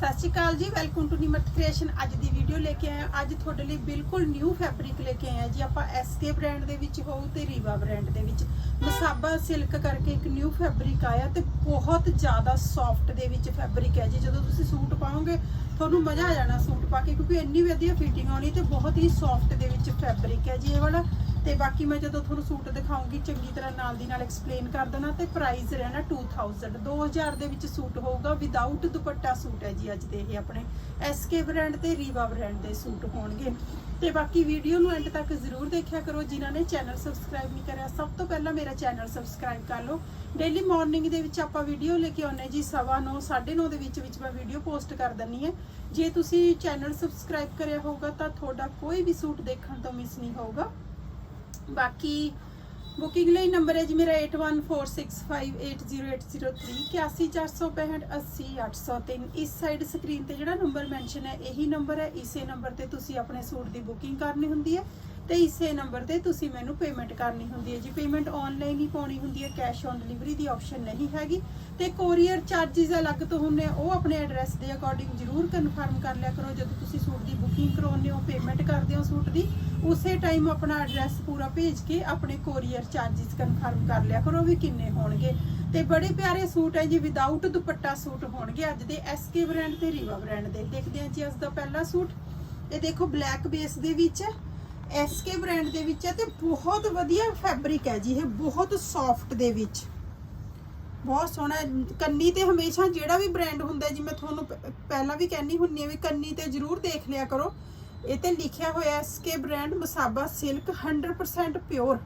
ਸਤਿ ਸ਼੍ਰੀ ਅਕਾਲ ਜੀ welcome to Nimrat creation ਅੱਜ ਦੀ ਵੀਡੀਓ ਲੈ ਕੇ ਆਏ ਹਾਂ। ਅੱਜ ਤੁਹਾਡੇ ਲਈ ਬਿਲਕੁਲ ਨਿਊ ਫੈਬਰਿਕ ਲੈ ਕੇ ਆਏ ਹਾਂ ਜੀ। ਆਪਾਂ ਐਸਕੇ ਬ੍ਰਾਂਡ ਦੇ ਵਿੱਚ ਹੋਊ ਤੇ ਰੀਵਾ ਬ੍ਰਾਂਡ ਦੇ ਵਿੱਚ। ਮਸਾਬਾ ਸਿਲਕ ਕਰਕੇ ਇੱਕ ਨਿਊ ਫੈਬਰਿਕ ਆਇਆ ਤੇ ਬਹੁਤ ਜ਼ਿਆਦਾ ਸੌਫਟ ਦੇ ਵਿੱਚ ਫੈਬਰਿਕ ਹੈ ਜੀ। ਜਦੋਂ ਤੁਸੀਂ ਸੂਟ ਪਾਓਗੇ, ਤੁਹਾਨੂੰ ਮਜ਼ਾ ਆ ਜਾਣਾ ਸੂਟ ਪਾ ਕੇ, ਕਿਉਂਕਿ ਇੰਨੀ ਵਧੀਆ ਫਿਟਿੰਗ ਆਉਣੀ ਤੇ ਬਹੁਤ ਹੀ ਸੌਫਟ ਦੇ ਵਿੱਚ ਫੈਬਰਿਕ ਹੈ ਜੀ। ਇਹ ਵਾਲਾ ਤੇ ਬਾਕੀ ਮੈਂ ਜਦੋਂ ਤੁਹਾਨੂੰ ਸੂਟ ਦਿਖਾਉਂਗੀ, ਚੰਗੀ ਤਰ੍ਹਾਂ ਨਾਲ ਦੀ ਨਾਲ ਐਕਸਪਲੇਨ ਕਰ ਦੇਣਾ ਤੇ ਪ੍ਰਾਈਸ ਰਹਿਣਾ 2000 2000 ਦੇ ਵਿੱਚ ਸੂਟ ਹੋਊਗਾ ਵਿਦਆਊਟ ਦੁਪੱਟਾ ਸੂਟ ਹੈ ਜੀ ਅੱਜ ਦੇ ਇਹ ਆਪਣੇ। SK ਬ੍ਰਾਂਡ ਤੇ ਰੀਵਾ ਬ੍ਰਾਂਡ ਦੇ ਸੂਟ ਹੋਣਗੇ। ਤੇ ਬਾਕੀ ਵੀਡੀਓ ਨੂੰ ਐਂਡ ਤੱਕ ਜ਼ਰੂਰ ਦੇਖਿਆ ਕਰੋ, ਜਿਨ੍ਹਾਂ ਨੇ ਚੈਨਲ ਸਬਸਕ੍ਰਾਈਬ ਨਹੀਂ ਕਰਿਆ, ਸਭ ਤੋਂ ਪਹਿਲਾਂ ਮੇਰਾ ਚੈਨਲ ਸਬਸਕ੍ਰਾਈਬ ਕਰ ਲਓ। ਡੇਲੀ ਮਾਰਨਿੰਗ ਦੇ ਵਿੱਚ ਆਪਾਂ ਵੀਡੀਓ ਲੈ ਕੇ ਆਉਂਦੇ ਜੀ 9:30 9:30 ਦੇ ਵਿੱਚ ਵਿੱਚ ਮੈਂ ਵੀਡੀਓ ਪੋਸਟ ਕਰ ਦਿੰਨੀ ਹੈ। ਜੇ ਤੁਸੀਂ ਚੈਨਲ ਸਬਸਕ੍ਰਾਈਬ ਕਰਿਆ ਹੋਊਗਾ, ਤਾਂ ਤੁਹਾਡਾ ਕੋਈ ਵੀ ਸੂਟ ਦੇਖਣ ਤੋਂ ਮਿਸ ਨਹੀਂ ਹੋਊਗਾ। ਬਾਕੀ ਬੁਕਿੰਗ ਲਈ ਨੰਬਰ ਹੈ ਜੀ ਮੇਰਾ 8146580803 8146580803 ਇਸ ਸਾਈਡ ਸਕਰੀਨ ਤੇ ਜਿਹੜਾ ਨੰਬਰ ਮੈਂਸ਼ਨ ਹੈ, ਇਹੀ ਨੰਬਰ ਹੈ। ਇਸੇ ਨੰਬਰ ਤੇ ਤੁਸੀਂ ਆਪਣੇ ਸੂਟ ਦੀ ਬੁਕਿੰਗ ਕਰਨੀ ਹੁੰਦੀ ਹੈ ਤੇ ਇਸੇ ਨੰਬਰ ਤੇ ਤੁਸੀਂ ਮੈਨੂੰ ਪੇਮੈਂਟ ਕਰਨੀ ਹੁੰਦੀ ਹੈ ਜੀ। ਪੇਮੈਂਟ ਆਨਲਾਈਨ ਹੀ ਪਾਉਣੀ ਹੁੰਦੀ ਹੈ ਕੈਸ਼ ਔਨ ਡਿਲੀਵਰੀ ਦੀ ਆਪਸ਼ਨ ਨਹੀਂ ਹੈਗੀ। ਤੇ ਕੋਰੀਅਰ ਚਾਰजेस ਅਲੱਗ ਤੋਂ ਹੁੰਦੇ ਆ, ਉਹ ਆਪਣੇ ਐਡਰੈਸ ਦੇ ਅਕੋਰਡਿੰਗ ਜ਼ਰੂਰ ਕਨਫਰਮ ਕਰ ਲਿਆ ਕਰੋ। ਜਦੋਂ ਤੁਸੀਂ ਸੂਟ ਦੀ ਬੁਕਿੰਗ ਕਰਾਉਂਦੇ ਹੋ ਪੇਮੈਂਟ ਕਰਦੇ ਹੋ ਸੂਟ ਦੀ ਉਸੇ ਟਾਈਮ ਆਪਣਾ ਐਡਰੈਸ ਪੂਰਾ ਭੇਜ ਕੇ ਆਪਣੇ ਕੋਰੀਅਰ ਚਾਰजेस ਕਨਫਰਮ ਕਰ ਲਿਆ ਕਰੋ ਵੀ ਕਿੰਨੇ ਹੋਣਗੇ। ਤੇ ਬੜੇ ਪਿਆਰੇ ਸੂਟ ਹੈ ਜੀ ਵਿਦਆਊਟ ਦੁਪੱਟਾ ਸੂਟ ਹੋਣਗੇ ਅੱਜ ਦੇ ਐਸਕੇ ਬ੍ਰਾਂਡ ਤੇ ਰੀਵਾ ਬ੍ਰਾਂਡ ਦੇ। ਦੇਖਦੇ ਹਾਂ ਜੀ ਅੱਜ ਦਾ ਪਹਿਲਾ ਸੂਟ। ਇਹ ਦੇਖੋ ਬਲੈਕ ਬੇਸ ਦੇ ਵਿੱਚ ਐਸਕੇ ਬ੍ਰਾਂਡ ਦੇ ਵਿੱਚ ਹੈ ਤੇ ਬਹੁਤ ਵਧੀਆ ਫੈਬਰਿਕ ਹੈ ਜੀ ਇਹ, ਬਹੁਤ ਸੌਫਟ ਦੇ ਵਿੱਚ। ਬਹੁਤ ਸੋਹਣਾ ਕੰਨੀ ਤੇ ਹਮੇਸ਼ਾ ਜਿਹੜਾ ਵੀ ਬ੍ਰਾਂਡ ਹੁੰਦਾ ਜੀ, ਮੈਂ ਤੁਹਾਨੂੰ ਪਹਿਲਾਂ ਵੀ ਕਹਿੰਨੀ ਹੁੰਨੀ ਆ ਵੀ ਕੰਨੀ ਤੇ ਜ਼ਰੂਰ ਦੇਖ ਲਿਆ ਕਰੋ। ਇਹ ਤੇ ਲਿਖਿਆ ਹੋਇਆ SK brand Masaba silk 100% pure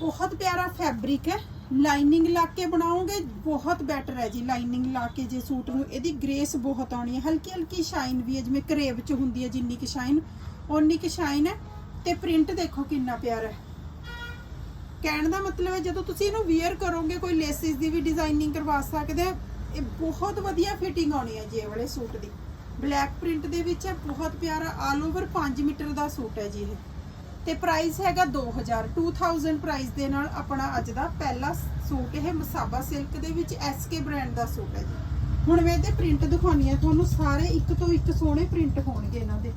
ਬਹੁਤ ਪਿਆਰਾ ਫੈਬਰਿਕ ਹੈ। ਲਾਈਨਿੰਗ ਲਾ ਕੇ ਬਣਾਓਗੇ, ਬਹੁਤ ਬੈਟਰ ਹੈ ਜੀ। ਲਾਈਨਿੰਗ ਲਾ ਕੇ ਜੇ ਸੂਟ ਨੂੰ, ਇਹਦੀ ਗ੍ਰੇਸ ਬਹੁਤ ਆਉਣੀ ਹੈ। ਹਲਕੀ ਹਲਕੀ ਸ਼ਾਈਨ ਵੀ ਹੈ, ਜਿਵੇਂ ਕਰੇਵ ਚ ਹੁੰਦੀ ਹੈ ਜਿੰਨੀ ਕਿ ਸ਼ਾਈਨ ਓਨੀ ਕਿ ਸ਼ਾਈਨ ਹੈ। ਤੇ ਪ੍ਰਿੰਟ ਦੇਖੋ ਕਿੰਨਾ ਪਿਆਰਾ ਹੈ। ਕਹਿਣ ਦਾ ਮਤਲਬ ਹੈ, ਜਦੋਂ ਤੁਸੀਂ ਇਹਨੂੰ ਵੇਅਰ ਕਰੋਗੇ, ਕੋਈ ਲੇਸਿਸ ਦੀ ਵੀ ਡਿਜ਼ਾਈਨਿੰਗ ਕਰਵਾ ਸਕਦੇ ਆ ਇਹ ਬਹੁਤ ਵਧੀਆ ਫਿਟਿੰਗ ਆਉਣੀ ਹੈ ਜੀ ਇਹ ਵਾਲੇ ਸੂਟ ਦੀ। ਬਲੈਕ ਪ੍ਰਿੰਟ ਦੇ ਵਿੱਚ ਹੈ, ਬਹੁਤ ਪਿਆਰਾ ਆਲ ਓਵਰ 5 ਮੀਟਰ ਦਾ ਸੂਟ ਹੈ ਜੀ ਇਹ। ਤੇ ਪ੍ਰਾਈਸ ਹੈਗਾ 2000 2000 ਪ੍ਰਾਈਸ ਦੇ ਨਾਲ ਆਪਣਾ ਅੱਜ ਦਾ ਪਹਿਲਾ ਸੂਟ ਇਹ ਮਸਾਬਾ ਸਿਲਕ ਦੇ ਵਿੱਚ SK ਬ੍ਰਾਂਡ ਦਾ ਸੂਟ ਹੈ ਜੀ। ਹੁਣ ਮੈਂ ਇਹਦੇ ਪ੍ਰਿੰਟ ਦਿਖਾਉਣੀ ਹੈ ਤੁਹਾਨੂੰ ਸਾਰੇ ਇੱਕ ਤੋਂ ਇੱਕ ਸੋਹਣੇ ਪ੍ਰਿੰਟ ਹੋਣਗੇ ਇਹਨਾਂ ਦੇ।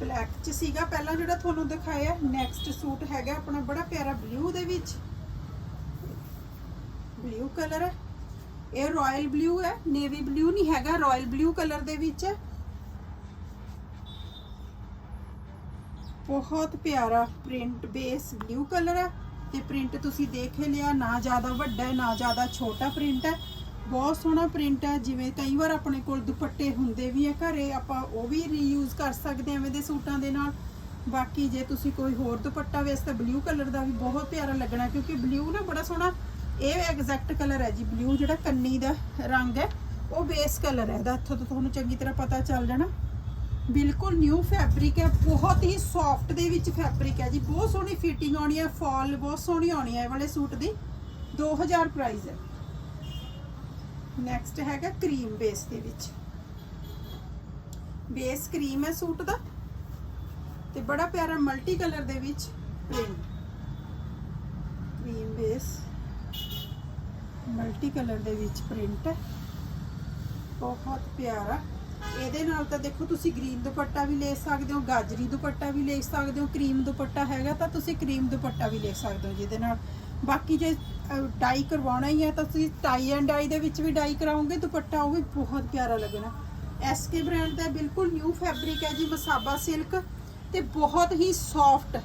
ਬਲੈਕ ਚ ਸੀਗਾ ਪਹਿਲਾਂ ਜਿਹੜਾ ਤੁਹਾਨੂੰ ਦਿਖਾਇਆ ਨੈਕਸਟ ਸੂਟ ਹੈਗਾ ਆਪਣਾ ਬੜਾ ਪਿਆਰਾ ਬਲੂ ਦੇ ਵਿੱਚ। ਬਲੂ ਕਲਰ ਹੈ। ਇਹ ਰਾਇਲ ਬਲੂ ਹੈ। ਨੇਵੀ ਬਲੂ ਨਹੀਂ ਹੈਗਾ ਰਾਇਲ ਬਲੂ ਕਲਰ ਦੇ ਵਿੱਚ। ਹੈ ਬਹੁਤ ਪਿਆਰਾ ਪ੍ਰਿੰਟ ਬੇਸ ਬਲੂ ਕਲਰ ਹੈ। ਤੇ ਪ੍ਰਿੰਟ ਤੁਸੀਂ ਦੇਖ ਲਿਆ, ਨਾ ਜ਼ਿਆਦਾ ਵੱਡਾ ਹੈ, ਨਾ ਜ਼ਿਆਦਾ ਛੋਟਾ ਪ੍ਰਿੰਟ ਹੈ। ਬਹੁਤ ਸੋਹਣਾ ਪ੍ਰਿੰਟ ਹੈ। ਜਿਵੇਂ ਕਈ ਵਾਰ ਆਪਣੇ ਕੋਲ ਦੁਪੱਟੇ ਹੁੰਦੇ ਵੀ ਆ ਘਰੇ, ਆਪਾਂ ਉਹ ਵੀ ਰੀਯੂਜ਼ ਕਰ ਸਕਦੇ ਹਾਂ ਐਵੇਂ ਦੇ ਸੂਟਾਂ ਦੇ ਨਾਲ। ਬਾਕੀ ਜੇ ਤੁਸੀਂ ਕੋਈ ਹੋਰ ਦੁਪੱਟਾ ਵੇਸ ਤਾਂ ਬਲੂ ਕਲਰ ਦਾ ਵੀ ਬਹੁਤ ਪਿਆਰਾ ਲੱਗਣਾ, ਕਿਉਂਕਿ ਬਲੂ ਨਾ ਬੜਾ ਸੋਹਣਾ ਇਹ ਐਗਜ਼ੈਕਟ ਕਲਰ ਹੈ ਜੀ ਬਲੂ ਜਿਹੜਾ ਕੰਨੀ ਦਾ ਰੰਗ ਹੈ, ਉਹ ਬੇਸ ਕਲਰ ਹੈ। ਇਹਦਾ ਇੱਥੋਂ ਤੋਂ ਤੁਹਾਨੂੰ ਚੰਗੀ ਤਰ੍ਹਾਂ ਪਤਾ ਚੱਲ ਜਾਣਾ। ਬਿਲਕੁਲ ਨਿਊ ਫੈਬਰਿਕ ਹੈ, ਬਹੁਤ ਹੀ ਸੌਫਟ ਦੇ ਵਿੱਚ ਫੈਬਰਿਕ ਹੈ ਜੀ। ਬਹੁਤ ਸੋਹਣੀ ਫਿਟਿੰਗ ਆਉਣੀ ਹੈ ਫਾਲ ਬਹੁਤ ਸੋਹਣੀ ਆਉਣੀ ਹੈ ਇਹ ਵਾਲੇ ਸੂਟ ਦੀ। 2000 ਪ੍ਰਾਈਸ ਹੈ। ਨੈਕਸਟ ਹੈਗਾ ਕਰੀਮ ਬੇਸ ਦੇ ਵਿੱਚ। ਬੇਸ ਕਰੀਮ ਹੈ ਸੂਟ ਦਾ ਤੇ ਬੜਾ ਪਿਆਰਾ ਮਲਟੀ ਕਲਰ ਦੇ ਵਿੱਚ ਕਰੀਮ ਬੇਸ ਮਲਟੀ ਕਲਰ ਦੇ ਵਿੱਚ ਪ੍ਰਿੰਟ ਹੈ। ਬਹੁਤ ਪਿਆਰਾ। ਇਹਦੇ ਨਾਲ ਤਾਂ ਦੇਖੋ ਤੁਸੀਂ ਗ੍ਰੀਨ ਦੁਪੱਟਾ ਵੀ ਲੈ ਸਕਦੇ ਹੋ, ਗਾਜਰੀ ਦੁਪੱਟਾ ਵੀ ਲੈ ਸਕਦੇ ਹੋ ਕਰੀਮ ਦੁਪੱਟਾ ਹੈਗਾ ਤਾਂ ਤੁਸੀਂ ਕਰੀਮ ਦੁਪੱਟਾ ਵੀ ਲੈ ਸਕਦੇ ਹੋ ਜਿਹਦੇ ਨਾਲ। ਬਾਕੀ ਜੇ ਡਾਈ ਕਰਵਾਉਣਾ ਹੀ ਹੈ ਤਾਂ ਤੁਸੀਂ ਟਾਈ ਐਂਡ ਡਾਈ ਦੇ ਵਿੱਚ ਵੀ ਡਾਈ ਕਰਾਓਗੇ, ਦੁਪੱਟਾ ਉਹ ਵੀ ਬਹੁਤ ਪਿਆਰਾ ਲੱਗਣਾ। ਐਸਕੇ ਬ੍ਰਾਂਡ ਦਾ ਬਿਲਕੁਲ ਨਿਊ ਫੈਬਰਿਕ ਹੈ ਜੀ, ਮਸਾਬਾ ਸਿਲਕ ਤੇ ਬਹੁਤ ਹੀ ਸੌਫਟ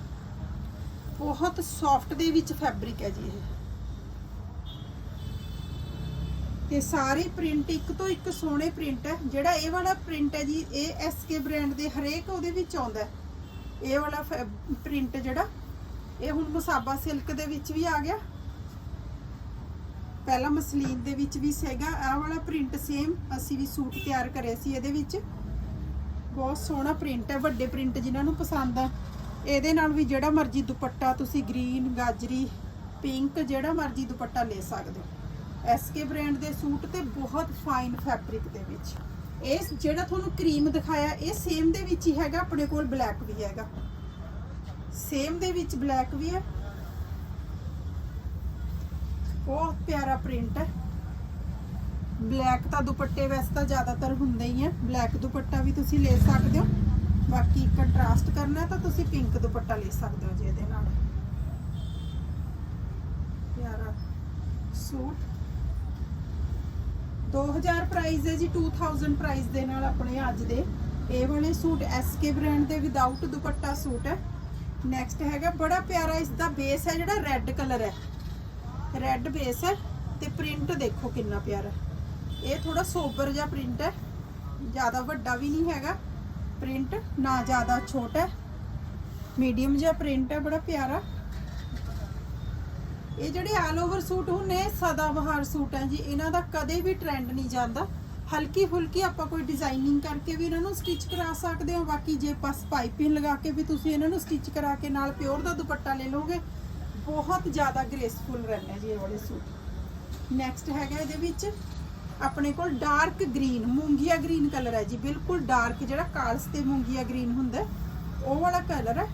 ਬਹੁਤ ਸੌਫਟ ਦੇ ਵਿੱਚ ਫੈਬਰਿਕ ਹੈ ਜੀ ਇਹ। ਤੇ ਸਾਰੇ ਪ੍ਰਿੰਟ ਇੱਕ ਤੋਂ ਇੱਕ ਸੋਹਣੇ ਪ੍ਰਿੰਟ ਹੈ ਜਿਹੜਾ ਇਹ ਵਾਲਾ ਪ੍ਰਿੰਟ ਹੈ ਜੀ, ਇਹ ਐਸਕੇ ਬ੍ਰਾਂਡ ਦੇ, ਹਰੇਕ ਉਹਦੇ ਵਿੱਚ ਆਉਂਦਾ ਇਹ ਵਾਲਾ ਪ੍ਰਿੰਟ ਜਿਹੜਾ, ਇਹ ਹੁਣ ਮਸਾਬਾ ਸਿਲਕ ਦੇ ਵਿੱਚ ਵੀ ਆ ਗਿਆ। ਪਹਿਲਾਂ ਮਸਲੀਨ ਦੇ ਵਿੱਚ ਵੀ ਸੀਗਾ। ਆਹ ਵਾਲਾ ਪ੍ਰਿੰਟ ਸੇਮ ਅਸੀਂ ਵੀ ਸੂਟ ਤਿਆਰ ਕਰਿਆ ਸੀ ਇਹਦੇ ਵਿੱਚ। ਬਹੁਤ ਸੋਹਣਾ ਪ੍ਰਿੰਟ ਹੈ, ਵੱਡੇ ਪ੍ਰਿੰਟ ਜਿਨ੍ਹਾਂ ਨੂੰ ਪਸੰਦ ਆ। ਇਹਦੇ ਨਾਲ ਵੀ ਜਿਹੜਾ ਮਰਜ਼ੀ ਦੁਪੱਟਾ ਤੁਸੀਂ ਗ੍ਰੀਨ ਗਾਜਰੀ ਪਿੰਕ ਜਿਹੜਾ ਮਰਜ਼ੀ ਦੁਪੱਟਾ ਲੈ ਸਕਦੇ ਹੋ। ਐਸਕੇ ਬ੍ਰਾਂਡ ਦੇ ਸੂਟ ਤੇ ਬਹੁਤ ਫਾਈਨ ਫੈਬਰਿਕ ਦੇ ਵਿੱਚ। ਇਹ ਜਿਹੜਾ ਤੁਹਾਨੂੰ ਕਰੀਮ ਦਿਖਾਇਆ, ਇਹ ਸੇਮ ਦੇ ਵਿੱਚ ਹੀ ਹੈਗਾ, ਆਪਣੇ ਕੋਲ ਬਲੈਕ ਵੀ ਹੈਗਾ। ਸੇਮ ਦੇ ਵਿੱਚ ਬਲੈਕ ਵੀ ਹੈ। ਬਹੁਤ ਪਿਆਰਾ ਪ੍ਰਿੰਟ ਹੈ। ਬਲੈਕ ਤਾਂ ਦੁਪੱਟੇ ਵੈਸੇ ਤਾਂ ਜ਼ਿਆਦਾਤਰ ਹੁੰਦੇ ਹੀ ਆ ਬਲੈਕ ਦੁਪੱਟਾ ਵੀ ਤੁਸੀਂ ਲੈ ਸਕਦੇ ਹੋ। ਬਾਕੀ ਕੰਟਰਾਸਟ ਕਰਨਾ ਤਾਂ ਤੁਸੀਂ ਪਿੰਕ ਦੁਪੱਟਾ ਲੈ ਸਕਦੇ ਹੋ ਜੀ ਇਹਦੇ ਨਾਲ। ਪਿਆਰਾ ਸੂਟ। 2000 ਪ੍ਰਾਈਸ ਹੈ ਜੀ 2000 ਪ੍ਰਾਈਸ ਦੇ ਨਾਲ ਆਪਣੇ ਅੱਜ ਦੇ। ਇਹ ਵਾਲੇ ਸੂਟ SK ਬ੍ਰਾਂਡ ਦੇ ਵਿਦਆਊਟ ਦੁਪੱਟਾ ਸੂਟ ਹੈ। ਨੈਕਸਟ ਹੈਗਾ, ਬੜਾ ਪਿਆਰਾ ਇਸ ਦਾ ਬੇਸ ਹੈ, ਜਿਹੜਾ ਰੈੱਡ ਕਲਰ ਹੈ। ਰੈੱਡ ਬੇਸ ਹੈ ਤੇ ਪ੍ਰਿੰਟ ਦੇਖੋ ਕਿੰਨਾ ਪਿਆਰਾ ਇਹ ਥੋੜਾ ਸੋਬਰ ਜਿਹਾ ਪ੍ਰਿੰਟ ਹੈ, ਜ਼ਿਆਦਾ ਵੱਡਾ ਵੀ ਨਹੀਂ ਹੈਗਾ। ਪ੍ਰਿੰਟ ਨਾ ਜ਼ਿਆਦਾ ਛੋਟਾ ਮੀਡੀਅਮ ਜਿਹਾ ਪ੍ਰਿੰਟ ਹੈ, ਬੜਾ ਪਿਆਰਾ। ਇਹ ਜਿਹੜੇ ਆਲ ਓਵਰ ਸੂਟ ਹੁੰਨੇ ਸਦਾ ਬਹਾਰ ਸੂਟ ਹੈ ਜੀ। ਇਹਨਾਂ ਦਾ ਕਦੇ ਵੀ ਟ੍ਰੈਂਡ ਨਹੀਂ ਜਾਂਦਾ। ਹਲਕੀ ਫੁਲਕੀ ਆਪਾਂ ਕੋਈ ਡਿਜ਼ਾਈਨਿੰਗ ਕਰਕੇ ਵੀ ਇਹਨਾਂ ਨੂੰ ਸਟਿਚ ਕਰਾ ਸਕਦੇ ਹੋ। ਬਾਕੀ ਜੇ ਪਸ ਪਾਈਪਿੰਗ ਲਗਾ ਕੇ ਵੀ ਤੁਸੀਂ ਇਹਨਾਂ ਨੂੰ ਸਟਿਚ ਕਰਾ ਕੇ ਨਾਲ ਪਿਓਰ ਦਾ ਦੁਪੱਟਾ ਲੈ ਲਓਗੇ, ਬਹੁਤ ਜ਼ਿਆਦਾ ਗ੍ਰੇਸਫੁਲ ਰਹਿੰਦੇ ਜੀ ਇਹ ਵਾਲੇ ਸੂਟ ਨੈਕਸਟ ਹੈਗਾ ਇਹਦੇ ਵਿੱਚ ਆਪਣੇ ਕੋਲ ਡਾਰਕ ਗ੍ਰੀਨ ਮੂੰਗੀਆ ਗ੍ਰੀਨ ਕਲਰ ਹੈ ਜੀ। ਬਿਲਕੁਲ ਡਾਰਕ ਜਿਹੜਾ ਕਾਲਸ ਤੇ ਮੂੰਗੀਆ ਗ੍ਰੀਨ ਹੁੰਦਾ, ਉਹ ਵਾਲਾ ਕਲਰ ਹੈ।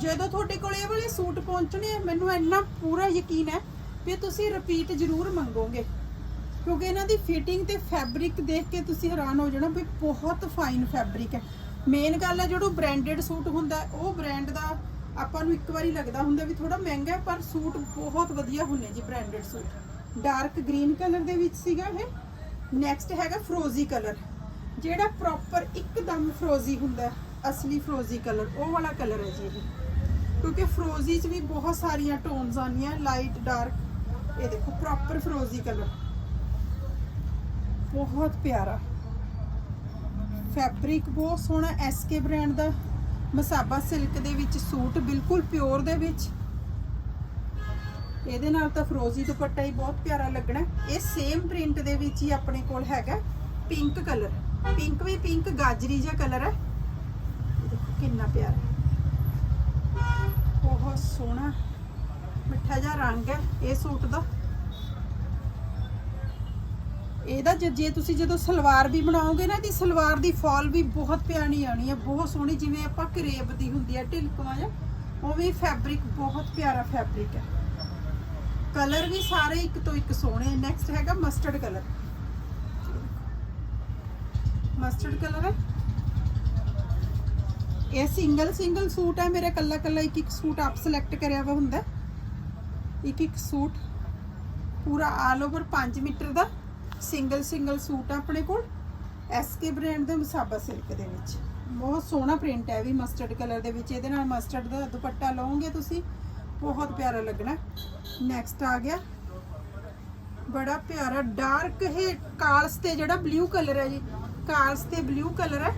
ਜਦੋਂ ਤੁਹਾਡੇ ਕੋਲ ਇਹ ਵਾਲੇ ਸੂਟ ਪਹੁੰਚਣੇ ਆ, ਮੈਨੂੰ ਇੰਨਾ ਪੂਰਾ ਯਕੀਨ ਹੈ ਵੀ ਤੁਸੀਂ ਰਿਪੀਟ ਜ਼ਰੂਰ ਮੰਗੋਗੇ। ਕਿਉਂਕਿ ਇਹਨਾਂ ਦੀ ਫਿਟਿੰਗ ਤੇ ਫੈਬਰਿਕ ਦੇਖ ਕੇ ਤੁਸੀਂ ਹੈਰਾਨ ਹੋ ਜਾਣਾ ਵੀ ਬਹੁਤ ਫਾਈਨ ਫੈਬਰਿਕ ਹੈ। ਮੇਨ ਗੱਲ ਹੈ ਜਿਹੜਾ ਬ੍ਰਾਂਡਡ ਸੂਟ ਹੁੰਦਾ ਉਹ ਬ੍ਰਾਂਡ ਦਾ ਆਪਾਂ ਨੂੰ ਇੱਕ ਵਾਰੀ ਲੱਗਦਾ ਹੁੰਦਾ ਵੀ ਥੋੜਾ ਮਹਿੰਗਾ ਪਰ ਸੂਟ ਬਹੁਤ ਵਧੀਆ ਹੁੰਨੇ ਜੀ branded suit. Dark green colour ਦੇ ਵਿੱਚ ਸੀਗਾ ਇਹ। ਨੈਕਸਟ ਹੈਗਾ ਫਰੋਜ਼ੀ ਕਲਰ ਜਿਹੜਾ ਪ੍ਰੋਪਰ ਇੱਕਦਮ ਫਰੋਜ਼ੀ ਹੁੰਦਾ ਅਸਲੀ ਫਰੋਜ਼ੀ ਕਲਰ ਉਹ ਵਾਲਾ ਕਲਰ ਹੈ ਜੀ ਇਹ। ਕਿਉਂਕਿ ਫਰੋਜ਼ੀ 'ਚ ਵੀ ਬਹੁਤ ਸਾਰੀਆਂ ਟੋਨਸ ਆਉਂਦੀਆਂ ਲਾਈਟ ਡਾਰਕ ਇਹ ਦੇਖੋ ਪ੍ਰੋਪਰ ਫਰੋਜ਼ੀ ਕਲਰ ਬਹੁਤ ਪਿਆਰਾ। ਫੈਬਰਿਕ ਬਹੁਤ ਸੋਹਣਾ ਐਸਕੇ ਬ੍ਰਾਂਡ ਦਾ। ਮਸਾਬਾ ਸਿਲਕ ਦੇ ਵਿੱਚ ਸੂਟ ਬਿਲਕੁਲ ਪਿਓਰ ਦੇ ਵਿੱਚ। ਇਹਦੇ ਨਾਲ ਤਾਂ ਫਰੋਜ਼ੀ ਦੁਪੱਟਾ ਹੀ ਬਹੁਤ ਪਿਆਰਾ ਲੱਗਣਾ। ਇਹ ਸੇਮ ਪ੍ਰਿੰਟ ਦੇ ਵਿੱਚ ਹੀ ਆਪਣੇ ਕੋਲ ਹੈਗਾ। ਪਿੰਕ ਕਲਰ ਪਿੰਕ ਵੀ ਪਿੰਕ ਗਾਜਰੀ ਜਿਹਾ ਕਲਰ ਹੈ। ਕਿੰਨਾ ਪਿਆਰਾ। ਬਹੁਤ ਸੋਹਣਾ, ਮਿੱਠਾ ਜਿਹਾ ਰੰਗ ਹੈ, ਇਹ ਸੂਟ ਦਾ। ਇਹਦਾ ਜੇ ਤੁਸੀਂ ਜਦੋਂ ਸਲਵਾਰ ਵੀ ਬਣਾਓਗੇ ਨਾ, ਇਹਦੀ ਸਲਵਾਰ ਦੀ ਫਾਲ ਵੀ ਬਹੁਤ ਪਿਆਰੀ ਆਣੀ ਹੈ, ਬਹੁਤ ਸੋਹਣੀ, ਜਿਵੇਂ ਆਪਾਂ ਕਰੇਬ ਦੀ ਹੁੰਦੀ ਹੈ, ਢਿਲਕਵਾਂ ਜਾਂ ਉਵੇਂ ਫੈਬਰਿਕ, ਬਹੁਤ ਪਿਆਰਾ ਫੈਬਰਿਕ ਹੈ। ਕਲਰ ਵੀ ਸਾਰੇ ਇੱਕ ਤੋਂ ਇੱਕ ਸੋਹਣੇ ਨੈਕਸਟ ਹੈਗਾ ਮਸਟਰਡ ਕਲਰ। ਮਸਟਰਡ ਕਲਰ ਹੈ। ਇਹ ਸਿੰਗਲ ਸਿੰਗਲ ਸੂਟ ਹੈ, ਮੇਰਾ ਕੱਲਾ ਕੱਲਾ ਇੱਕ ਇੱਕ ਸੂਟ ਆਪ ਸਿਲੈਕਟ ਕਰਿਆ ਵਾ ਹੁੰਦਾ। ਇੱਕ ਇੱਕ ਸੂਟ ਪੂਰਾ ਆਲ ਓਵਰ 5 ਮੀਟਰ ਦਾ ਸਿੰਗਲ ਸਿੰਗਲ ਸੂਟ ਆਪਣੇ ਕੋਲ। ਐਸਕੇ ਬ੍ਰਾਂਡ ਦੇ ਮਸਾਬਾ ਸਿਲਕ ਦੇ ਵਿੱਚ। ਬਹੁਤ ਸੋਹਣਾ ਪ੍ਰਿੰਟ ਹੈ ਵੀ ਮਸਟਰਡ ਕਲਰ ਦੇ ਵਿੱਚ। ਇਹਦੇ ਨਾਲ ਮਸਟਰਡ ਦਾ ਦੁਪੱਟਾ ਲਓਗੇ ਤੁਸੀਂ, ਬਹੁਤ ਪਿਆਰਾ ਲੱਗਣਾ। ਨੈਕਸਟ ਆ ਗਿਆ। ਬੜਾ ਪਿਆਰਾ ਡਾਰਕ ਹੈ ਕਾਲਸ ਤੇ ਜਿਹੜਾ ਬਲੂ ਕਲਰ ਹੈ ਜੀ, ਕਾਲਸ ਤੇ ਬਲੂ ਕਲਰ ਹੈ।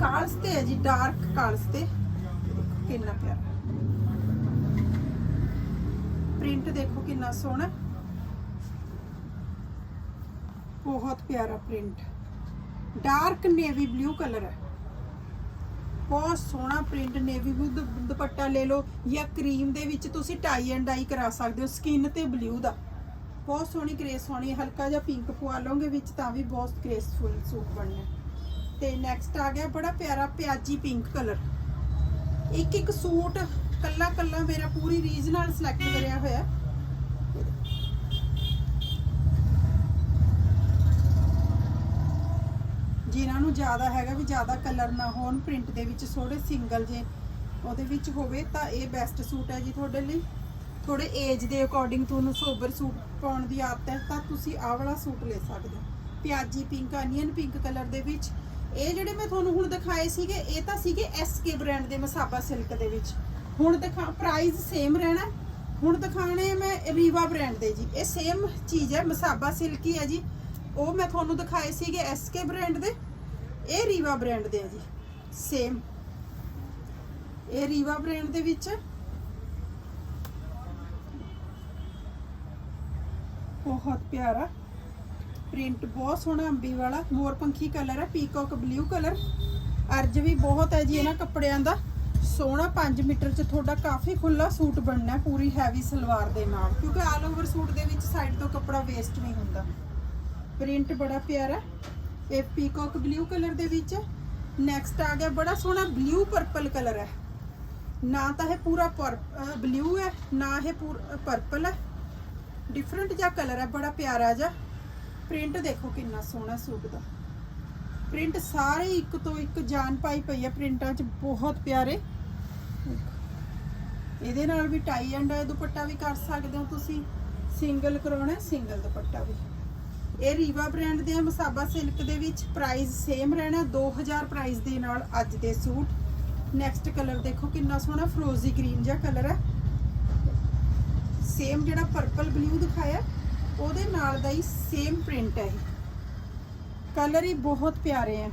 ਕਾਲਸ ਤੇ ਹੈ ਜੀ ਡਾਰਕ ਕਾਲਸ ਤੇ। ਕਿੰਨਾ ਪਿਆਰਾ। ਪ੍ਰਿੰਟ ਦੇਖੋ ਕਿੰਨਾ ਸੋਹਣਾ। ਬਹੁਤ ਪਿਆਰਾ print dark navy blue colour ਹੈ। ਬਹੁਤ ਸੋਹਣਾ ਪ੍ਰਿੰਟ ਨੇਵੀ ਬਲੂ ਦੁਪੱਟਾ ਲੈ ਲਓ ਜਾਂ ਕਰੀਮ ਦੇ ਵਿੱਚ ਤੁਸੀਂ ਟਾਈ ਐਂਡ ਡਾਈ ਕਰਾ ਸਕਦੇ ਹੋ ਸਕਿਨ ਤੇ ਬਲੂ ਦਾ। ਬਹੁਤ ਸੋਹਣੀ ਗ੍ਰੇਸ ਹੋਣੀ ਹਲਕਾ ਜਿਹਾ ਪਿੰਕ ਪਵਾ ਲਓਗੇ ਵਿੱਚ ਤਾਂ ਵੀ ਬਹੁਤ ਗ੍ਰੇਸਫੁਲ ਸੂਟ ਬਣਨਾ ਤੇ ਨੈਕਸਟ ਆ ਗਿਆ ਬੜਾ ਪਿਆਰਾ ਪਿਆਜੀ ਪਿੰਕ ਕਲਰ ਇੱਕ ਇੱਕ ਸੂਟ ਕੱਲਾ ਕੱਲਾ ਮੇਰਾ ਪੂਰੀ ਰੀਜ ਨਾਲ ਸਿਲੈਕਟ ਕਰਿਆ ਹੋਇਆ। ਜਿਨ੍ਹਾਂ ਨੂੰ ਜ਼ਿਆਦਾ ਹੈਗਾ ਵੀ ਜ਼ਿਆਦਾ ਕਲਰ ਨਾ ਹੋਣ ਪ੍ਰਿੰਟ ਦੇ ਵਿੱਚ ਥੋੜੇ ਸਿੰਗਲ ਜੇ ਉਹਦੇ ਵਿੱਚ ਹੋਵੇ ਤਾਂ ਇਹ ਬੈਸਟ ਸੂਟ ਹੈ ਜੀ ਤੁਹਾਡੇ ਲਈ। ਥੋੜੇ ਏਜ ਦੇ ਅਕੋਰਡਿੰਗ ਤੁਹਾਨੂੰ ਸੋਬਰ ਸੂਟ ਪਾਉਣ ਦੀ ਆਦਤ ਹੈ ਤਾਂ ਤੁਸੀਂ ਆਹ ਵਾਲਾ ਸੂਟ ਲੈ ਸਕਦੇ ਹੋ। ਪਿਆਜੀ ਪਿੰਕ ਅਨੀਅਨ ਪਿੰਕ ਕਲਰ ਦੇ ਵਿੱਚ ਇਹ ਜਿਹੜੇ ਮੈਂ ਤੁਹਾਨੂੰ ਹੁਣ ਦਿਖਾਏ ਸੀਗੇ, ਇਹ ਤਾਂ ਸੀਗੇ ਐਸਕੇ ਬ੍ਰਾਂਡ ਦੇ ਮਸਾਬਾ ਸਿਲਕ ਦੇ ਵਿੱਚ। ਹੁਣ ਦਿਖਾ ਪ੍ਰਾਈਸ ਸੇਮ ਰਹਿਣਾ ਹੁਣ ਦਿਖਾਣੇ ਮੈਂ ਰੀਵਾ ਬ੍ਰਾਂਡ ਦੇ ਜੀ। ਇਹ ਸੇਮ ਚੀਜ਼ ਹੈ, ਮਸਾਬਾ ਸਿਲਕ ਹੀ ਹੈ ਜੀ। ਉਹ ਮੈਂ ਤੁਹਾਨੂੰ ਦਿਖਾਏ ਸੀਗੇ ਐਸਕੇ ਬ੍ਰਾਂਡ ਦੇ। ਇਹ ਰੀਵਾ ਬ੍ਰਾਂਡ ਦੇ ਆ ਜੀ। ਸੇਮ ਇਹ ਰੀਵਾ ਬ੍ਰਾਂਡ ਦੇ ਵਿੱਚ। ਬਹੁਤ ਪਿਆਰਾ। ਪ੍ਰਿੰਟ ਬਹੁਤ ਸੋਹਣਾ ਅੰਬੀ ਵਾਲਾ ਮੋਰ ਪੰਖੀ ਕਲਰ ਹੈ ਪੀਕੌਕ ਬਲੂ ਕਲਰ ਅਰਜ ਵੀ ਬਹੁਤ ਹੈ ਜੀ ਇਹਨਾਂ ਕੱਪੜਿਆਂ ਦਾ। ਸੋਹਣਾ 5 ਮੀਟਰ ਚ ਤੁਹਾਡਾ ਕਾਫੀ ਖੁੱਲਾ ਸੂਟ ਬਣਨਾ ਪੂਰੀ ਹੈਵੀ ਸਲਵਾਰ ਦੇ ਨਾਲ। ਕਿਉਂਕਿ ਆਲ ਓਵਰ ਸੂਟ ਦੇ ਵਿੱਚ ਸਾਈਡ ਤੋਂ ਕੱਪੜਾ ਵੇਸਟ ਨਹੀਂ ਹੁੰਦਾ। ਪ੍ਰਿੰਟ ਬੜਾ ਪਿਆਰਾ ਇਹ ਪੀਕੌਕ ਬਲੂ ਕਲਰ ਦੇ ਵਿੱਚ ਨੈਕਸਟ ਆ ਗਿਆ ਬੜਾ ਸੋਹਣਾ ਬਲੂ ਪਰਪਲ ਕਲਰ ਹੈ। ਨਾ ਤਾਂ ਇਹ ਪੂਰਾ ਬਲੂ ਹੈ, ਨਾ ਇਹ ਪੂਰਾ ਪਰਪਲ ਹੈ। ਡਿਫਰੈਂਟ ਜਿਹਾ ਕਲਰ ਹੈ, ਬੜਾ ਪਿਆਰਾ ਜਿਹਾ। ਪ੍ਰਿੰਟ ਦੇਖੋ ਕਿੰਨਾ ਸੋਹਣਾ ਸੂਟ ਦਾ। ਪ੍ਰਿੰਟ ਸਾਰੇ ਇੱਕ ਤੋਂ ਇੱਕ ਜਾਨ ਪਾਈ ਪਈ ਹੈ ਪ੍ਰਿੰਟਾਂ 'ਚ ਬਹੁਤ ਪਿਆਰੇ। ਇਹਦੇ ਨਾਲ ਵੀ ਟਾਈ ਐਂਡ ਦੁਪੱਟਾ ਵੀ ਕਰ ਸਕਦੇ ਹੋ ਤੁਸੀਂ। ਸਿੰਗਲ ਕਰਾਉਣਾ ਸਿੰਗਲ ਦੁਪੱਟਾ ਵੀ। ਇਹ ਰੀਵਾ ਬ੍ਰਾਂਡ ਦੇ ਆ ਮਸਾਬਾ ਸਿਲਕ ਦੇ ਵਿੱਚ ਪ੍ਰਾਈਸ ਸੇਮ ਰਹਿਣਾ 2000 ਪ੍ਰਾਈਸ ਦੇ ਨਾਲ ਅੱਜ ਦੇ ਸੂਟ। ਨੈਕਸਟ ਕਲਰ ਦੇਖੋ ਕਿੰਨਾ ਸੋਹਣਾ ਫਰੋਜ਼ੀ ਗ੍ਰੀਨ ਜਿਹਾ ਕਲਰ ਹੈ। ਸੇਮ ਜਿਹੜਾ ਪਰਪਲ ਬਲੂ ਦਿਖਾਇਆ। ਉਹਦੇ ਨਾਲ ਦਾ ਹੀ ਸੇਮ ਪ੍ਰਿੰਟ ਹੈ ਇਹ। ਕਲਰ ਹੀ ਬਹੁਤ ਪਿਆਰੇ ਆ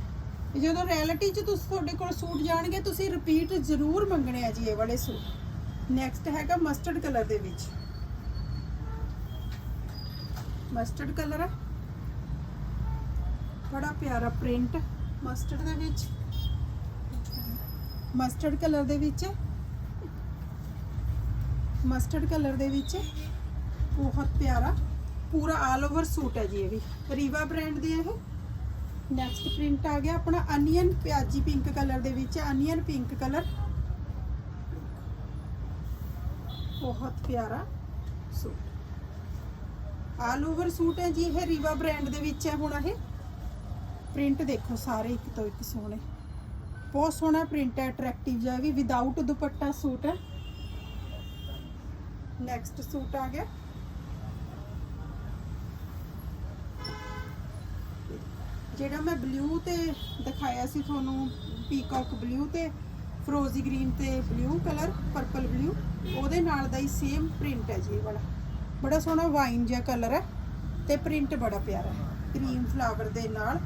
ਜਦੋਂ ਰਿਐਲਿਟੀ 'ਚ ਤੁਸੀਂ ਤੁਹਾਡੇ ਕੋਲ ਸੂਟ ਜਾਣਗੇ, ਤੁਸੀਂ ਰਿਪੀਟ ਜ਼ਰੂਰ ਮੰਗਣੇ ਆ ਜੀ ਇਹ ਵਾਲੇ ਸੂਟ। ਨੈਕਸਟ ਹੈਗਾ ਮਸਟਰਡ ਕਲਰ ਦੇ ਵਿੱਚ। ਮਸਟਰਡ ਕਲਰ ਹੈ ਬੜਾ ਪਿਆਰਾ ਪ੍ਰਿੰਟ ਮਸਟਰਡ ਦੇ ਵਿੱਚ। ਮਸਟਰਡ ਕਲਰ ਦੇ ਵਿੱਚ। ਮਸਟਰਡ ਕਲਰ ਦੇ ਵਿੱਚ। ਬਹੁਤ ਪਿਆਰਾ। ਪੂਰਾ ਆਲ ਓਵਰ ਸੂਟ ਹੈ ਜੀ ਇਹ ਵੀ। ਰੀਵਾ ਬ੍ਰਾਂਡ ਦੇ ਇਹ। ਨੈਕਸਟ ਪ੍ਰਿੰਟ ਆ ਗਿਆ ਆਪਣਾ ਅਨੀਅਨ ਪਿਆਜੀ ਪਿੰਕ ਕਲਰ ਦੇ ਵਿੱਚ ਅਨੀਅਨ ਪਿੰਕ ਕਲਰ ਬਹੁਤ ਪਿਆਰਾ ਸੂਟ। ਆਲ ਓਵਰ ਸੂਟ ਹੈ ਜੀ ਇਹ ਰੀਵਾ ਬ੍ਰਾਂਡ ਦੇ ਵਿੱਚ ਹੈ ਹੁਣ ਇਹ। ਪ੍ਰਿੰਟ ਦੇਖੋ ਸਾਰੇ ਇੱਕ ਤੋਂ ਇੱਕ ਸੋਹਣੇ। ਬਹੁਤ ਸੋਹਣਾ ਪ੍ਰਿੰਟ ਹੈ ਅਟਰੈਕਟਿਵ ਜਿਹਾ ਵੀ ਵਿਦਆਊਟ ਦੁਪੱਟਾ ਸੂਟ ਹੈ। ਨੈਕਸਟ ਸੂਟ ਆ ਗਿਆ। ਜਿਹੜਾ ਮੈਂ ਬਲੂ ਤੇ ਦਿਖਾਇਆ ਸੀ ਤੁਹਾਨੂੰ ਪੀਕਾਕ ਬਲੂ ਤੇ ਫਰੋਜ਼ੀ ਗ੍ਰੀਨ ਤੇ ਬਲੂ ਕਲਰ ਪਰਪਲ ਬਲੂ ਉਹਦੇ ਨਾਲ ਦਾ ਹੀ ਸੇਮ ਪ੍ਰਿੰਟ ਹੈ ਜੀ ਇਹ ਵਾਲਾ। ਬੜਾ ਸੋਹਣਾ ਵਾਈਨ ਜਿਹਾ ਕਲਰ ਹੈ ਤੇ ਪ੍ਰਿੰਟ ਬੜਾ ਪਿਆਰਾ ਹੈ। ਕਰੀਮ ਫਲਾਵਰ ਦੇ ਨਾਲ।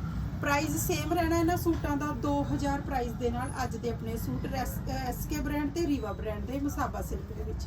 ਪ੍ਰਾਈਸ ਸੇਮ ਰਹਿਣਾ ਇਹਨਾਂ ਸੂਟਾਂ ਦਾ 2000 ਪ੍ਰਾਈਸ ਦੇ ਨਾਲ ਅੱਜ ਦੇ ਆਪਣੇ ਸੂਟ ਐਸਕੇ ਬ੍ਰਾਂਡ ਤੇ ਰੀਵਾ ਬ੍ਰਾਂਡ ਦੇ, ਮਸਾਬਾ ਸਿਲਕ ਦੇ ਵਿੱਚ।